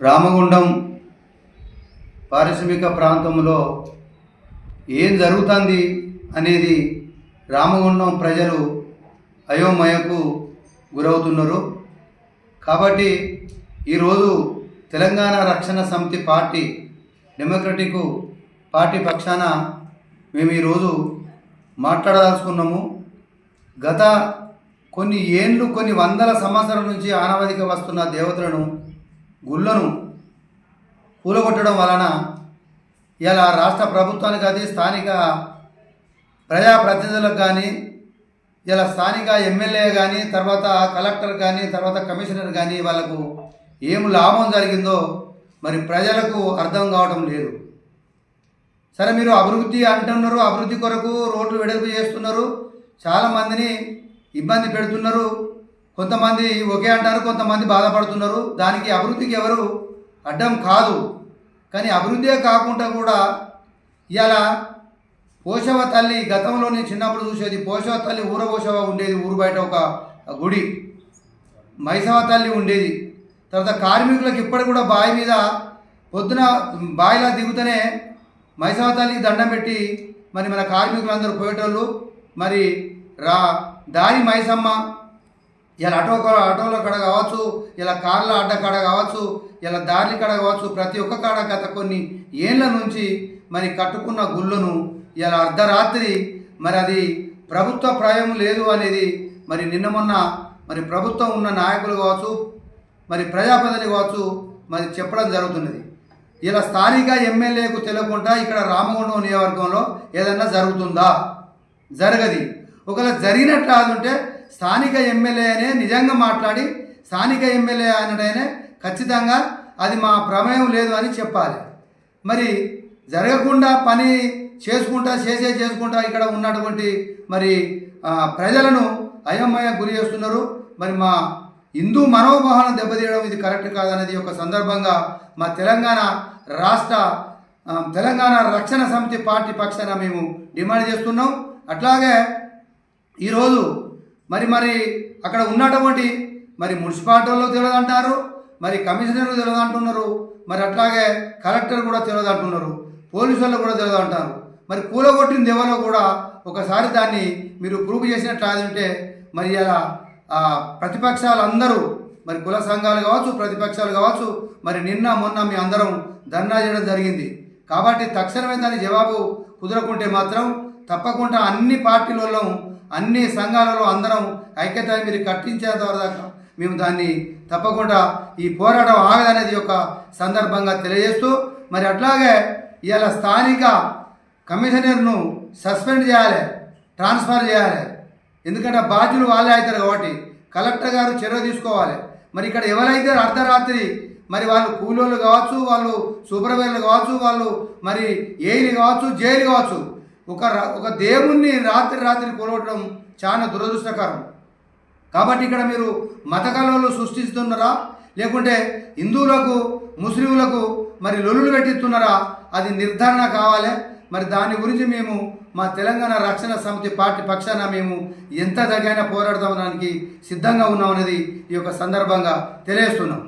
రామగుండం పారిశ్రామిక ప్రాంతంలో ఏం జరుగుతుంది అనేది రామగుండం ప్రజలు అయోమయకు గురవుతున్నారు. కాబట్టి ఈరోజు తెలంగాణ రక్షణ సమితి పార్టీ డెమోక్రటిక్ పార్టీ పక్షాన మేము ఈరోజు మాట్లాడదలుచుకున్నాము గత కొన్ని ఏండ్లు కొన్ని వందల సంవత్సరాల నుంచి ఆనవాదిగా వస్తున్న దేవతలను గుళ్ళను కూలగొట్టడం వలన ఇలా రాష్ట్ర ప్రభుత్వానికి అది స్థానిక ప్రజాప్రతినిధులకు కానీ ఇలా స్థానిక ఎమ్మెల్యే కానీ తర్వాత కలెక్టర్ కానీ తర్వాత కమిషనర్ కానీ వాళ్ళకు ఏం లాభం జరిగిందో మరి ప్రజలకు అర్థం కావడం లేదు. సరే మీరు అభివృద్ధి అంటున్నారు అభివృద్ధి కొరకు రోడ్లు వెడల్పు చేస్తున్నారు. చాలామందిని ఇబ్బంది పెడుతున్నారు. కొంతమంది ఒకే అంటారు కొంతమంది బాధపడుతున్నారు. దానికి అభివృద్ధికి ఎవరు అడ్డం కాదు. కానీ అభివృద్ధే కాకుండా కూడా ఇలా పోషవ తల్లి గతంలో నేను చిన్నప్పుడు చూసేది పోషవ తల్లి ఊర పోషవ ఉండేది ఊరు బయట ఒక గుడి. మైసవ తల్లి ఉండేది. తర్వాత కార్మికులకు ఇప్పటి కూడా బావి మీద పొద్దున బావిలా దిగుతూనే మైసవ తల్లికి దండం పెట్టి మరి మన కార్మికులందరూ పోయేటోళ్ళు. మరి రా దారి మైసమ్మ ఇలా ఆటో ఆటోలో కాడ కావచ్చు ఇలా కార్ల అడ్డ కాడ కావచ్చు ఇలా దారి కాడ కావచ్చు ప్రతి ఒక్క కాడ గత కొన్ని ఏళ్ళ నుంచి మరి కట్టుకున్న గుళ్ళను ఇలా అర్ధరాత్రి మరి అది ప్రభుత్వ ప్రాయం లేదు అనేది మరి నిన్న మొన్న మరి ప్రభుత్వం ఉన్న నాయకులు కావచ్చు మరి ప్రజాప్రతినిధి కావచ్చు మరి చెప్పడం జరుగుతున్నది. ఇలా స్థానిక ఎమ్మెల్యేకు తెలియకుండా ఇక్కడ రామగుండం నియోజకవర్గంలో ఏదన్నా జరుగుతుందా? జరగది. ఒకవేళ జరిగినట్లు ఉంటే స్థానిక ఎమ్మెల్యేనే నిజంగా మాట్లాడి స్థానిక ఎమ్మెల్యే అన్నడైనా ఖచ్చితంగా అది మా ప్రమేయం లేదు అని చెప్పాలి. మరి జరగకుండా పని చేసుకుంటా చేసే చేసుకుంటా ఇక్కడ ఉన్నటువంటి మరి ప్రజలను అయోమయ గురి చేస్తున్నారు. మరి మా హిందూ మనోభావాలను దెబ్బతీయడం ఇది కరెక్ట్ కాదనేది ఒక సందర్భంగా మా తెలంగాణ రాష్ట్ర తెలంగాణ రక్షణ సమితి పార్టీ పక్షాన మేము డిమాండ్ చేస్తున్నాం. అట్లాగే ఈరోజు మరి మరి అక్కడ ఉన్నటువంటి మరి మున్సిపాలిటీలో తెలియదంటారు మరి కమిషనర్లు తెలియదు అంటున్నారు మరి అట్లాగే కలెక్టర్ కూడా తెలియదంటున్నారు పోలీసు వాళ్ళు కూడా తెలియదంటారు. మరి కూలగొట్టిన ఎవరో కూడా ఒకసారి దాన్ని మీరు ప్రూవ్ చేసినట్లు ఉంటే మరి ఇలా ప్రతిపక్షాలు అందరూ మరి కుల సంఘాలు కావచ్చు ప్రతిపక్షాలు కావచ్చు మరి నిన్న మొన్న మీ అందరం ధర్నా చేయడం జరిగింది. కాబట్టి తక్షణమే దాని జవాబు కుదరకుంటే మాత్రం తప్పకుండా అన్ని పార్టీలలో అన్ని సంఘాలలో అందరం ఐక్యత మీరు కట్టించేంత వరకు మేము దాన్ని తప్పకుండా ఈ పోరాటం ఆగదనేది ఒక సందర్భంగా తెలియజేస్తూ మరి అట్లాగే ఇవాళ స్థానిక కమిషనర్ను సస్పెండ్ చేయాలి ట్రాన్స్ఫర్ చేయాలి. ఎందుకంటే బాధ్యులు వాళ్ళే అవుతారు కాబట్టి కలెక్టర్ గారు చర్య తీసుకోవాలి. మరి ఇక్కడ ఎవరైతే అర్ధరాత్రి మరి వాళ్ళు కూలోళ్ళు కావచ్చు వాళ్ళు సూపర్వైజర్లు కావచ్చు వాళ్ళు మరి ఏఈలు కావచ్చు జైలు కావచ్చు ఒక ఒక దేవుణ్ణి రాత్రి రాత్రి కూలగొట్టడం చాలా దురదృష్టకరం. కాబట్టి ఇక్కడ మీరు మత కళలు సృష్టిస్తున్నారా? లేకుంటే హిందువులకు ముస్లింలకు మరి లొల్లులు పెట్టిస్తున్నారా? అది నిర్ధారణ కావాలి. మరి దాని గురించి మేము మా తెలంగాణ రక్షణ సమితి పార్టీ పక్షాన మేము ఎంత దగ్గరైనా పోరాడదామడానికి సిద్ధంగా ఉన్నామనేది ఈ యొక్క సందర్భంగా తెలియజేస్తున్నాం.